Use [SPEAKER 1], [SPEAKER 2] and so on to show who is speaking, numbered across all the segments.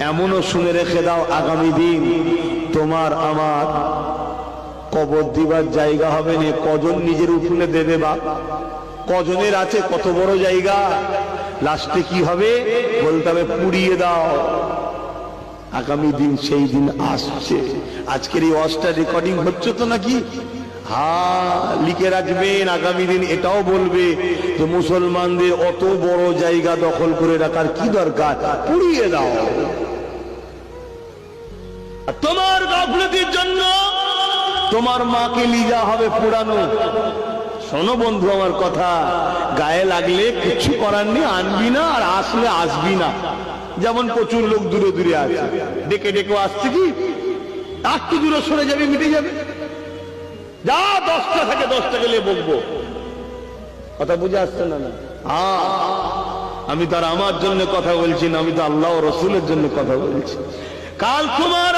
[SPEAKER 1] এমনও শুনে রেখে দাও আগামী দিন তোমার আমার কবর দিবার জায়গা হবে না। কজন নিজের উঠোনে দেবে বা? কজনের আছে? কত বড় জায়গা? লাস্টে কি হবে? বলতে হবে, পুড়িয়ে দাও। আগামী দিন সেই দিন আসছে। আজকের এই অসটা রেকর্ডিং হচ্ছে তো নাকি? হা লিখে রাখবেন, আগামী দিন এটাও বলবে যে মুসলমানদের অত বড় জায়গা দখল করে রাখার কি দরকার? পুড়িয়ে দাও। তোমার গাফলতির জন্য তোমার মাকে লিজা হবে পুরানো। শোনো বন্ধু, আমার কথা, গায়ে লাগলে কিছু করার নেই, আনবি না আর আসলে আসবি না। যেমন প্রচুর লোক দূরে দূরে আছে। ডেকে ডেকে আসছে কি? একটু দূরে সরে যাবে, মিটে যাবে। যা দশটা থাকে দশটা গেলে বকবো। কথা বুঝে আসছে না না? হ্যাঁ আমি তার আমার জন্য কথা বলছি না, আমি তো আল্লাহ রসুলের জন্য কথা বলছি। কাল তোমার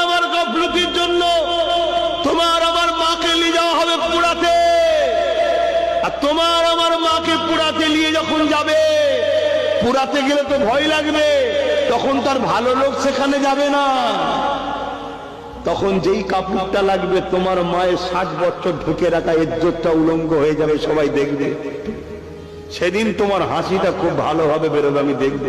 [SPEAKER 1] আর তোমার আমার মাকে পুরাতে নিয়ে যখন যাবে, পুরাতে গেলে তো ভয় লাগবে, তখন তার ভালো লোক সেখানে যাবে না। তখন যেই কাপড়টা লাগবে, তোমার মায়ের ষাট বছর ঢুকে রাখা ইজ্জতটা উলঙ্গ হয়ে যাবে, সবাই দেখবে। সেদিন তোমার হাসিটা খুব ভালোভাবে বেরোবে, আমি দেখব।